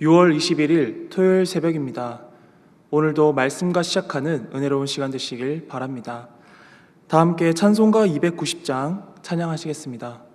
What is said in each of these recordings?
6월 21일 토요일 새벽입니다. 오늘도 말씀과 시작하는 은혜로운 시간 되시길 바랍니다. 다 함께 찬송가 290장 찬양하시겠습니다.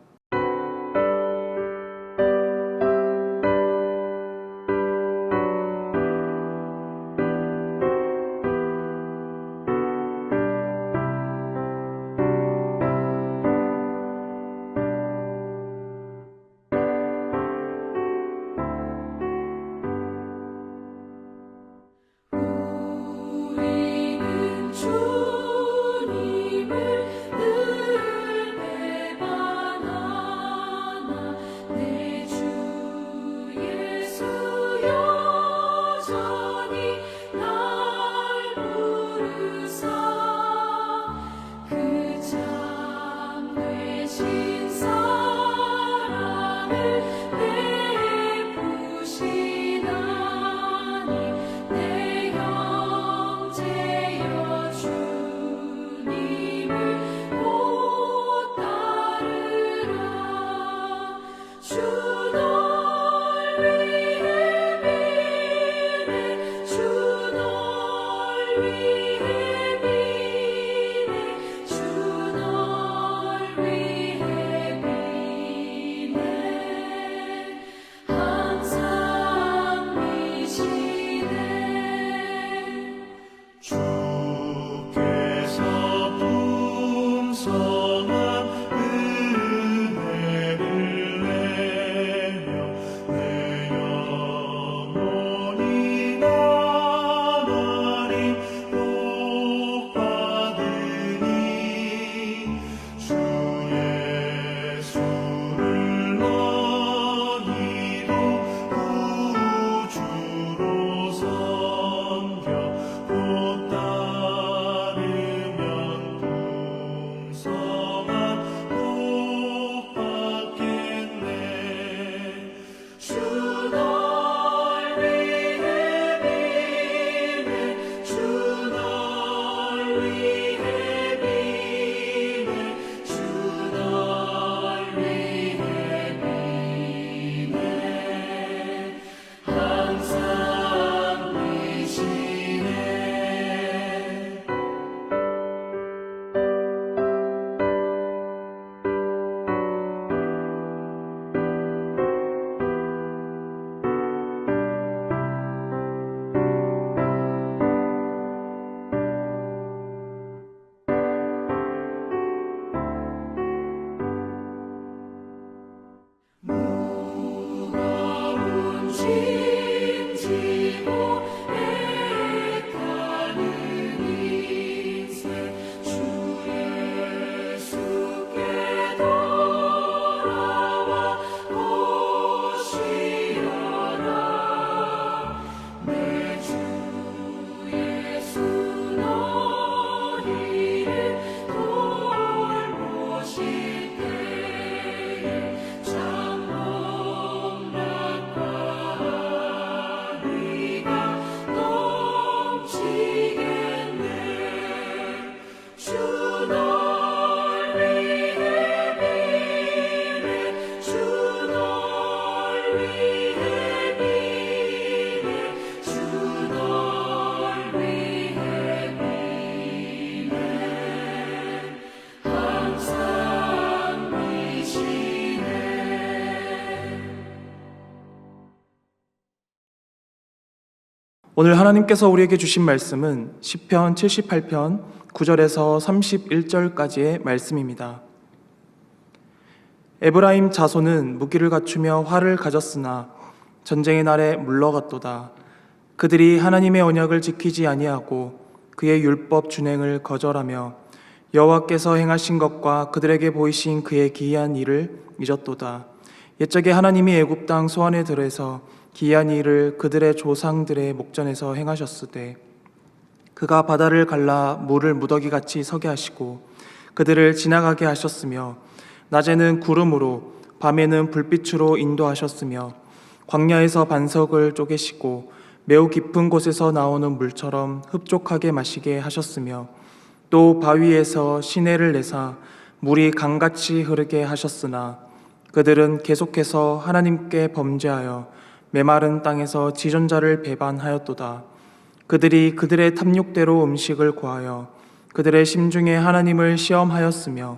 무 오늘 하나님께서 우리에게 주신 말씀은 시편 78편 9절에서 31절까지의 말씀입니다. 에브라임 자손은 무기를 갖추며 활을 가졌으나 전쟁의 날에 물러갔도다. 그들이 하나님의 언약을 지키지 아니하고 그의 율법 준행을 거절하며 여호와께서 행하신 것과 그들에게 보이신 그의 기이한 일을 잊었도다. 옛적에 하나님이 애굽 땅 소안의 들에서 기이한 일을 그들의 조상들의 목전에서 행하셨으되 그가 바다를 갈라 물을 무더기 같이 서게 하시고 그들을 지나가게 하셨으며 낮에는 구름으로 밤에는 불빛으로 인도하셨으며 광야에서 반석을 쪼개시고 매우 깊은 곳에서 나오는 물처럼 흡족하게 마시게 하셨으며 또 바위에서 시내를 내사 물이 강같이 흐르게 하셨으나 그들은 계속해서 하나님께 범죄하여 메마른 땅에서 지존자를 배반하였도다. 그들이 그들의 탐욕대로 음식을 구하여 그들의 심중에 하나님을 시험하였으며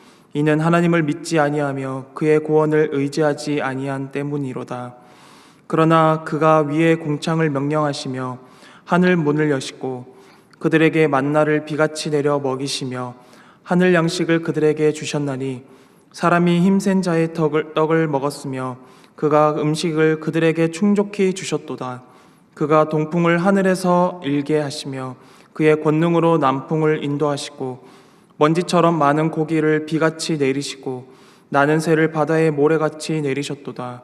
이는 하나님을 믿지 아니하며 그의 구원을 의지하지 아니한 때문이로다. 그러나 그가 위에 공창을 명령하시며 하늘 문을 여시고 그들에게 만나를 비같이 내려 먹이시며 하늘 양식을 그들에게 주셨나니 사람이 힘센 자의 떡을, 떡을 먹었으며 그가 음식을 그들에게 충족히 주셨도다. 그가 동풍을 하늘에서 일게 하시며 그의 권능으로 남풍을 인도하시고 먼지처럼 많은 고기를 비같이 내리시고 나는 새를 바다에 모래같이 내리셨도다.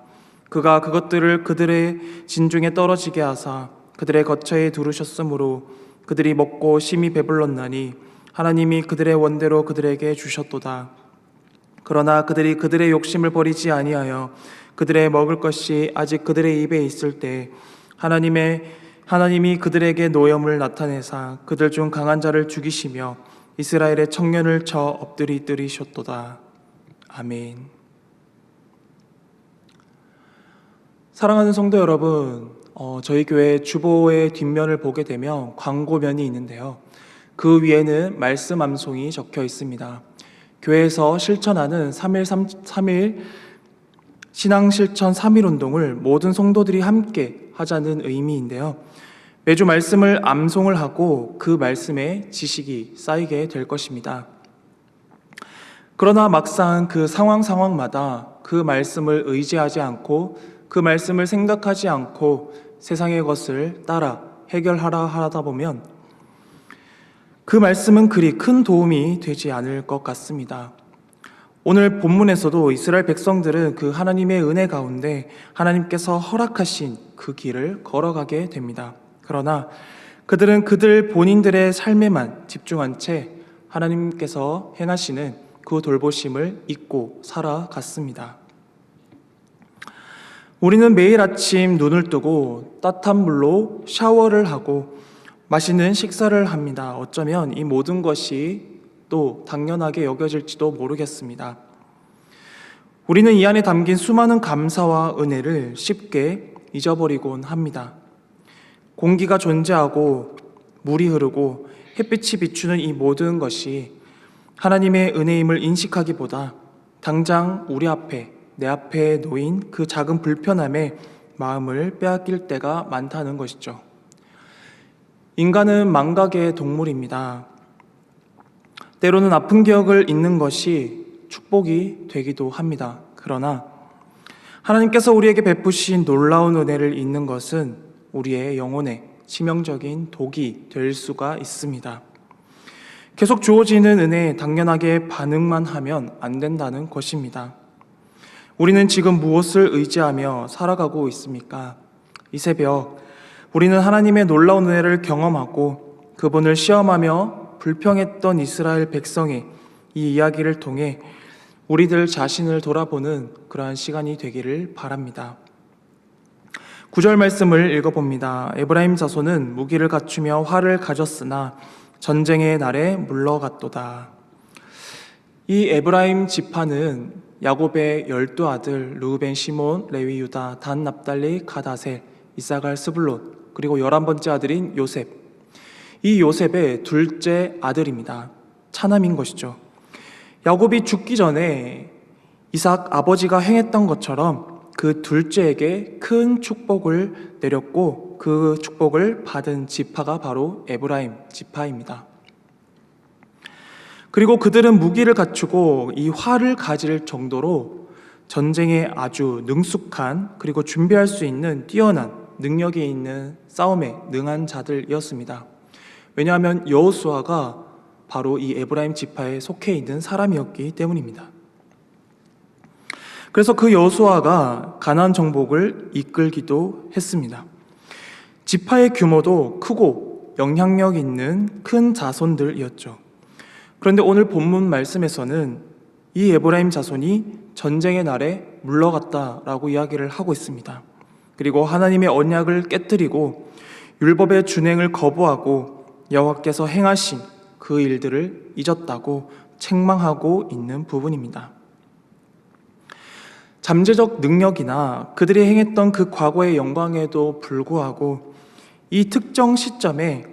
그가 그것들을 그들의 진중에 떨어지게 하사 그들의 거처에 두르셨으므로 그들이 먹고 심히 배불렀나니 하나님이 그들의 원대로 그들에게 주셨도다. 그러나 그들이 그들의 욕심을 버리지 아니하여 그들의 먹을 것이 아직 그들의 입에 있을 때 하나님의 하나님이 그들에게 노염을 나타내사 그들 중 강한 자를 죽이시며 이스라엘의 청년을 쳐 엎드리 뜨리셨도다. 아멘. 사랑하는 성도 여러분, 어, 저희 교회 주보의 뒷면을 보게 되면 광고면이 있는데요. 그 위에는 말씀 암송이 적혀 있습니다. 교회에서 실천하는 3일 3, 3일 신앙 실천 3일 운동을 모든 성도들이 함께 하자는 의미인데요. 매주 말씀을 암송을 하고 그 말씀에 지식이 쌓이게 될 것입니다. 그러나 막상 그 상황 상황마다 그 말씀을 의지하지 않고 그 말씀을 생각하지 않고 세상의 것을 따라 해결하라 하다 보면 그 말씀은 그리 큰 도움이 되지 않을 것 같습니다. 오늘 본문에서도 이스라엘 백성들은 그 하나님의 은혜 가운데 하나님께서 허락하신 그 길을 걸어가게 됩니다. 그러나 그들은 그들 본인들의 삶에만 집중한 채 하나님께서 행하시는 그 돌보심을 잊고 살아갔습니다. 우리는 매일 아침 눈을 뜨고 따뜻한 물로 샤워를 하고 맛있는 식사를 합니다. 어쩌면 이 모든 것이 또 당연하게 여겨질지도 모르겠습니다. 우리는 이 안에 담긴 수많은 감사와 은혜를 쉽게 잊어버리곤 합니다. 공기가 존재하고 물이 흐르고 햇빛이 비추는 이 모든 것이 하나님의 은혜임을 인식하기보다 당장 우리 앞에 내 앞에 놓인 그 작은 불편함에 마음을 빼앗길 때가 많다는 것이죠. 인간은 망각의 동물입니다. 때로는 아픈 기억을 잊는 것이 축복이 되기도 합니다. 그러나 하나님께서 우리에게 베푸신 놀라운 은혜를 잊는 것은 우리의 영혼에 치명적인 독이 될 수가 있습니다. 계속 주어지는 은혜에 당연하게 반응만 하면 안 된다는 것입니다. 우리는 지금 무엇을 의지하며 살아가고 있습니까? 이 새벽 우리는 하나님의 놀라운 은혜를 경험하고 그분을 시험하며 불평했던 이스라엘 백성의 이 이야기를 통해 우리들 자신을 돌아보는 그러한 시간이 되기를 바랍니다. 구절 말씀을 읽어봅니다. 에브라임 자손은 무기를 갖추며 활을 가졌으나 전쟁의 날에 물러갔도다. 이 에브라임 지파는 야곱의 열두 아들 루벤, 시몬, 레위, 유다, 단, 납달리, 가다셀, 이사갈, 스불론 그리고 열한 번째 아들인 요셉. 이 요셉의 둘째 아들입니다. 차남인 것이죠. 야곱이 죽기 전에 이삭 아버지가 행했던 것처럼 그 둘째에게 큰 축복을 내렸고 그 축복을 받은 지파가 바로 에브라임 지파입니다. 그리고 그들은 무기를 갖추고 이 활을 가질 정도로 전쟁에 아주 능숙한 그리고 준비할 수 있는 뛰어난 능력이 있는 싸움에 능한 자들이었습니다. 왜냐하면 여호수아가 바로 이 에브라임 지파에 속해 있는 사람이었기 때문입니다. 그래서 그 여호수아가 가나안 정복을 이끌기도 했습니다. 지파의 규모도 크고 영향력 있는 큰 자손들이었죠. 그런데 오늘 본문 말씀에서는 이 에브라임 자손이 전쟁의 날에 물러갔다라고 이야기를 하고 있습니다. 그리고 하나님의 언약을 깨뜨리고 율법의 준행을 거부하고 여호와께서 행하신 그 일들을 잊었다고 책망하고 있는 부분입니다. 잠재적 능력이나 그들이 행했던 그 과거의 영광에도 불구하고 이 특정 시점에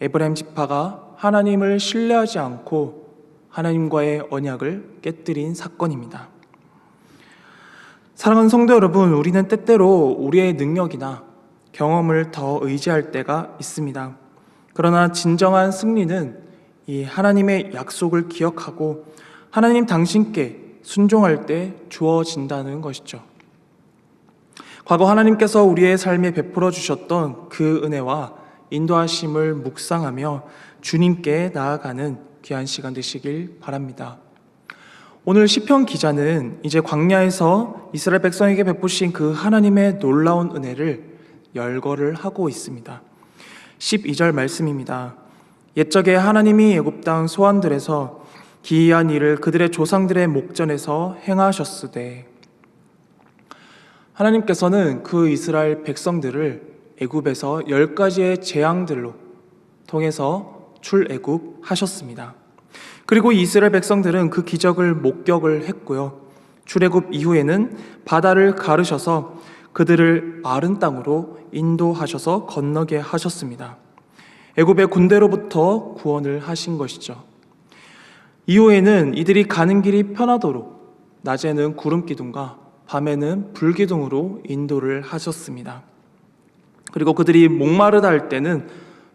에브라임 지파가 하나님을 신뢰하지 않고 하나님과의 언약을 깨뜨린 사건입니다. 사랑하는 성도 여러분, 우리는 때때로 우리의 능력이나 경험을 더 의지할 때가 있습니다. 그러나 진정한 승리는 이 하나님의 약속을 기억하고 하나님 당신께 순종할 때 주어진다는 것이죠. 과거 하나님께서 우리의 삶에 베풀어 주셨던 그 은혜와 인도하심을 묵상하며 주님께 나아가는 귀한 시간 되시길 바랍니다. 오늘 시편 기자는 이제 광야에서 이스라엘 백성에게 베푸신 그 하나님의 놀라운 은혜를 열거를 하고 있습니다. 12절 말씀입니다. 옛적에 하나님이 애굽 땅 소환들에서 기이한 일을 그들의 조상들의 목전에서 행하셨으되 하나님께서는 그 이스라엘 백성들을 애굽에서 열 가지의 재앙들로 통해서 출애굽하셨습니다. 그리고 이스라엘 백성들은 그 기적을 목격을 했고요. 출애굽 이후에는 바다를 가르셔서 그들을 마른 땅으로 인도하셔서 건너게 하셨습니다. 애굽의 군대로부터 구원을 하신 것이죠. 이후에는 이들이 가는 길이 편하도록 낮에는 구름 기둥과 밤에는 불 기둥으로 인도를 하셨습니다. 그리고 그들이 목마르다 할 때는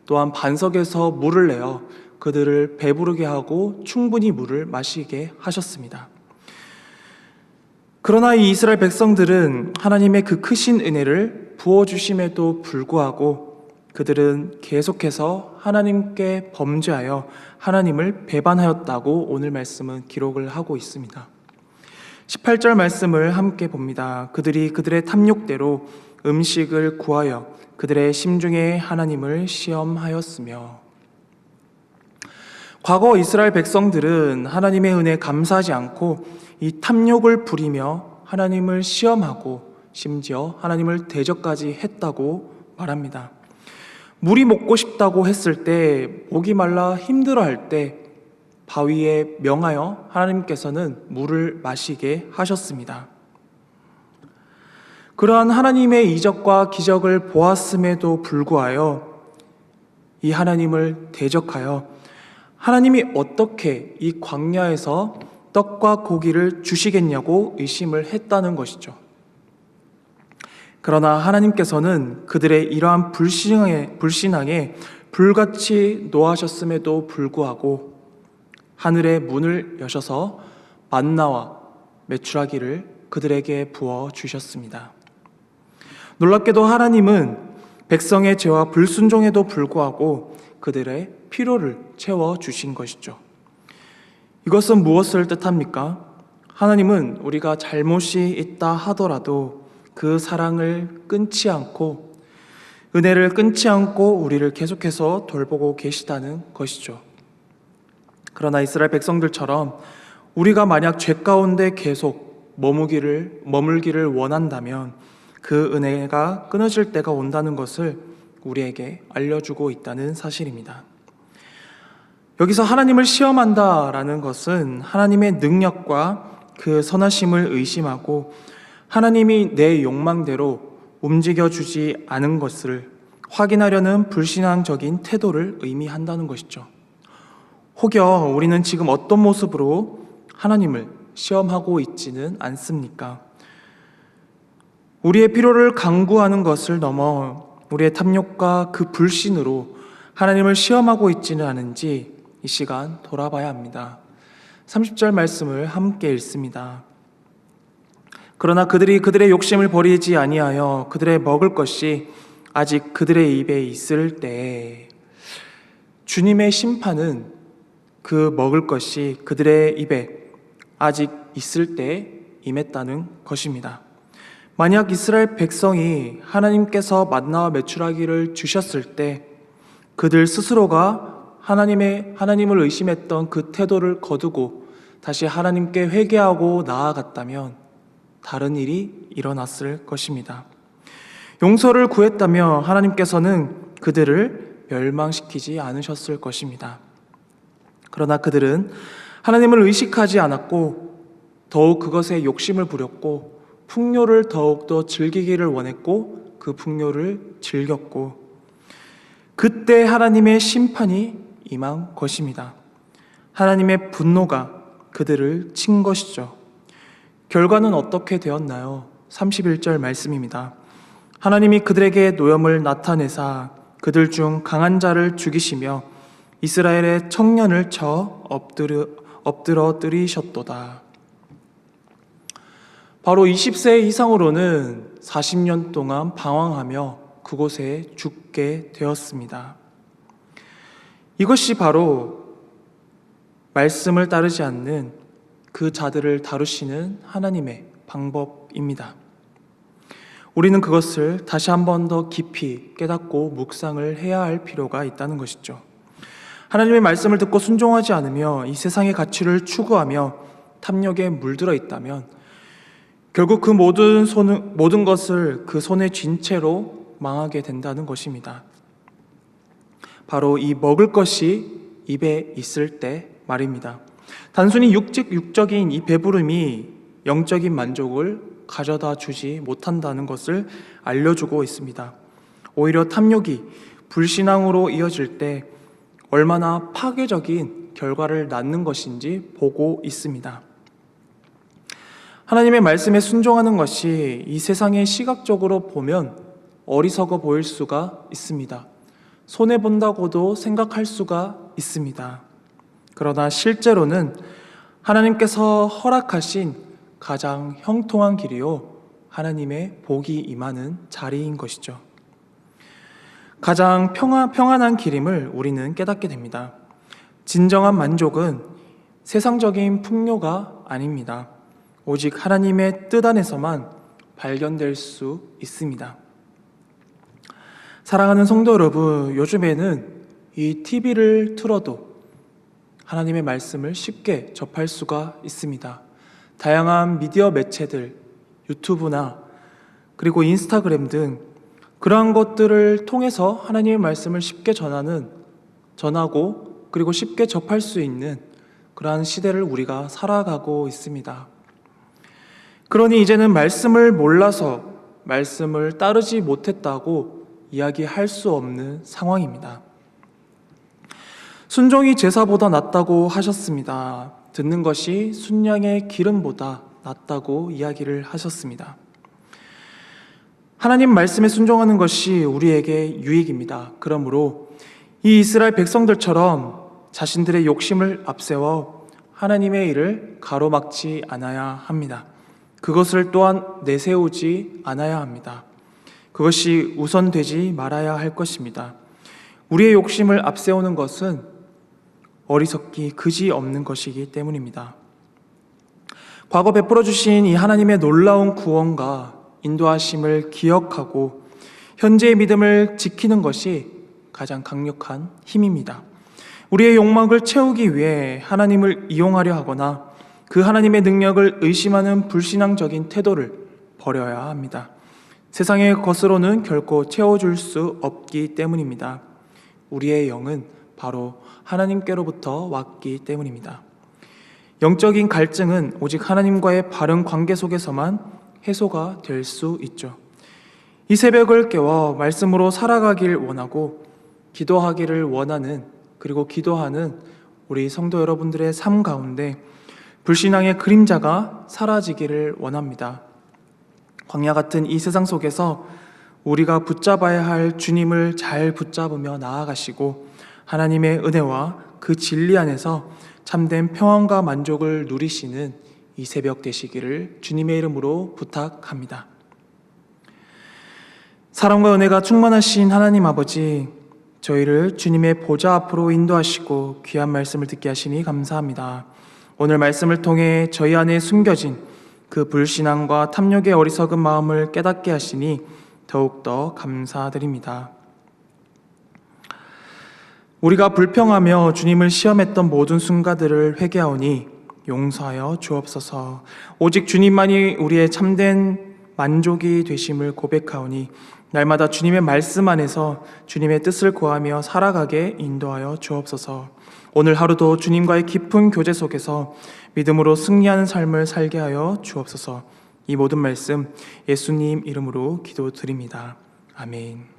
또한 반석에서 물을 내어 그들을 배부르게 하고 충분히 물을 마시게 하셨습니다. 그러나 이 이스라엘 백성들은 하나님의 그 크신 은혜를 부어주심에도 불구하고 그들은 계속해서 하나님께 범죄하여 하나님을 배반하였다고 오늘 말씀은 기록을 하고 있습니다. 18절 말씀을 함께 봅니다. 그들이 그들의 탐욕대로 음식을 구하여 그들의 심중에 하나님을 시험하였으며 과거 이스라엘 백성들은 하나님의 은혜에 감사하지 않고 이 탐욕을 부리며 하나님을 시험하고 심지어 하나님을 대적까지 했다고 말합니다. 물이 먹고 싶다고 했을 때 목이 말라 힘들어 할 때 바위에 명하여 하나님께서는 물을 마시게 하셨습니다. 그러한 하나님의 이적과 기적을 보았음에도 불구하여 이 하나님을 대적하여 하나님이 어떻게 이 광야에서 떡과 고기를 주시겠냐고 의심을 했다는 것이죠. 그러나 하나님께서는 그들의 이러한 불신앙에, 불신앙에 불같이 노하셨음에도 불구하고 하늘의 문을 여셔서 만나와 메추라기를 그들에게 부어 주셨습니다. 놀랍게도 하나님은 백성의 죄와 불순종에도 불구하고 그들의 피로를 채워 주신 것이죠. 이것은 무엇을 뜻합니까? 하나님은 우리가 잘못이 있다 하더라도 그 사랑을 끊지 않고 은혜를 끊지 않고 우리를 계속해서 돌보고 계시다는 것이죠. 그러나 이스라엘 백성들처럼 우리가 만약 죄 가운데 계속 머무기를 머물기를 원한다면 그 은혜가 끊어질 때가 온다는 것을 우리에게 알려주고 있다는 사실입니다. 여기서 하나님을 시험한다라는 것은 하나님의 능력과 그 선하심을 의심하고 하나님이 내 욕망대로 움직여주지 않은 것을 확인하려는 불신앙적인 태도를 의미한다는 것이죠. 혹여 우리는 지금 어떤 모습으로 하나님을 시험하고 있지는 않습니까? 우리의 필요를 강구하는 것을 넘어 우리의 탐욕과 그 불신으로 하나님을 시험하고 있지는 않은지 이 시간 돌아봐야 합니다. 30절 말씀을 함께 읽습니다. 그러나 그들이 그들의 욕심을 버리지 아니하여 그들의 먹을 것이 아직 그들의 입에 있을 때 주님의 심판은 그 먹을 것이 그들의 입에 아직 있을 때 임했다는 것입니다. 만약 이스라엘 백성이 하나님께서 만나와 메추라기를 주셨을 때 그들 스스로가 하나님의 하나님을 의심했던 그 태도를 거두고 다시 하나님께 회개하고 나아갔다면 다른 일이 일어났을 것입니다. 용서를 구했다며 하나님께서는 그들을 멸망시키지 않으셨을 것입니다. 그러나 그들은 하나님을 의식하지 않았고 더욱 그것에 욕심을 부렸고 풍요를 더욱더 즐기기를 원했고 그 풍요를 즐겼고 그때 하나님의 심판이 임한 것입니다. 하나님의 분노가 그들을 친 것이죠. 결과는 어떻게 되었나요? 31절 말씀입니다. 하나님이 그들에게 노염을 나타내사 그들 중 강한 자를 죽이시며 이스라엘의 청년을 쳐 엎드려, 엎드러뜨리셨도다. 바로 20세 이상으로는 40년 동안 방황하며 그곳에 죽게 되었습니다. 이것이 바로 말씀을 따르지 않는 그 자들을 다루시는 하나님의 방법입니다. 우리는 그것을 다시 한 번 더 깊이 깨닫고 묵상을 해야 할 필요가 있다는 것이죠. 하나님의 말씀을 듣고 순종하지 않으며 이 세상의 가치를 추구하며 탐욕에 물들어 있다면 결국 그 모든 손, 모든 것을 그 손에 쥔 채로 망하게 된다는 것입니다. 바로 이 먹을 것이 입에 있을 때 말입니다. 단순히 육직 육적인 이 배부름이 영적인 만족을 가져다 주지 못한다는 것을 알려주고 있습니다. 오히려 탐욕이 불신앙으로 이어질 때 얼마나 파괴적인 결과를 낳는 것인지 보고 있습니다. 하나님의 말씀에 순종하는 것이 이 세상에 시각적으로 보면 어리석어 보일 수가 있습니다. 손해본다고도 생각할 수가 있습니다. 그러나 실제로는 하나님께서 허락하신 가장 형통한 길이요. 하나님의 복이 임하는 자리인 것이죠. 가장 평안, 평안한 길임을 우리는 깨닫게 됩니다. 진정한 만족은 세상적인 풍요가 아닙니다. 오직 하나님의 뜻 안에서만 발견될 수 있습니다. 사랑하는 성도 여러분, 요즘에는 이 TV를 틀어도 하나님의 말씀을 쉽게 접할 수가 있습니다. 다양한 미디어 매체들, 유튜브나 그리고 인스타그램 등 그러한 것들을 통해서 하나님의 말씀을 쉽게 전하는, 전하고 그리고 쉽게 접할 수 있는 그러한 시대를 우리가 살아가고 있습니다. 그러니 이제는 말씀을 몰라서 말씀을 따르지 못했다고 이야기할 수 없는 상황입니다. 순종이 제사보다 낫다고 하셨습니다. 듣는 것이 순양의 기름보다 낫다고 이야기를 하셨습니다. 하나님 말씀에 순종하는 것이 우리에게 유익입니다. 그러므로 이 이스라엘 백성들처럼 자신들의 욕심을 앞세워 하나님의 일을 가로막지 않아야 합니다. 그것을 또한 내세우지 않아야 합니다. 그것이 우선되지 말아야 할 것입니다. 우리의 욕심을 앞세우는 것은 어리석기 그지 없는 것이기 때문입니다. 과거 베풀어 주신 이 하나님의 놀라운 구원과 인도하심을 기억하고 현재의 믿음을 지키는 것이 가장 강력한 힘입니다. 우리의 욕망을 채우기 위해 하나님을 이용하려 하거나 그 하나님의 능력을 의심하는 불신앙적인 태도를 버려야 합니다. 세상의 것으로는 결코 채워줄 수 없기 때문입니다. 우리의 영은 바로 하나님께로부터 왔기 때문입니다. 영적인 갈증은 오직 하나님과의 바른 관계 속에서만 해소가 될 수 있죠. 이 새벽을 깨워 말씀으로 살아가길 원하고 기도하기를 원하는 그리고 기도하는 우리 성도 여러분들의 삶 가운데 불신앙의 그림자가 사라지기를 원합니다. 광야 같은 이 세상 속에서 우리가 붙잡아야 할 주님을 잘 붙잡으며 나아가시고 하나님의 은혜와 그 진리 안에서 참된 평안과 만족을 누리시는 이 새벽 되시기를 주님의 이름으로 부탁합니다. 사랑과 은혜가 충만하신 하나님 아버지, 저희를 주님의 보좌 앞으로 인도하시고 귀한 말씀을 듣게 하시니 감사합니다. 오늘 말씀을 통해 저희 안에 숨겨진 그 불신앙과 탐욕의 어리석은 마음을 깨닫게 하시니 더욱더 감사드립니다. 우리가 불평하며 주님을 시험했던 모든 순간들을 회개하오니 용서하여 주옵소서. 오직 주님만이 우리의 참된 만족이 되심을 고백하오니 날마다 주님의 말씀 안에서 주님의 뜻을 구하며 살아가게 인도하여 주옵소서. 오늘 하루도 주님과의 깊은 교제 속에서 믿음으로 승리하는 삶을 살게 하여 주옵소서. 이 모든 말씀 예수님 이름으로 기도드립니다. 아멘.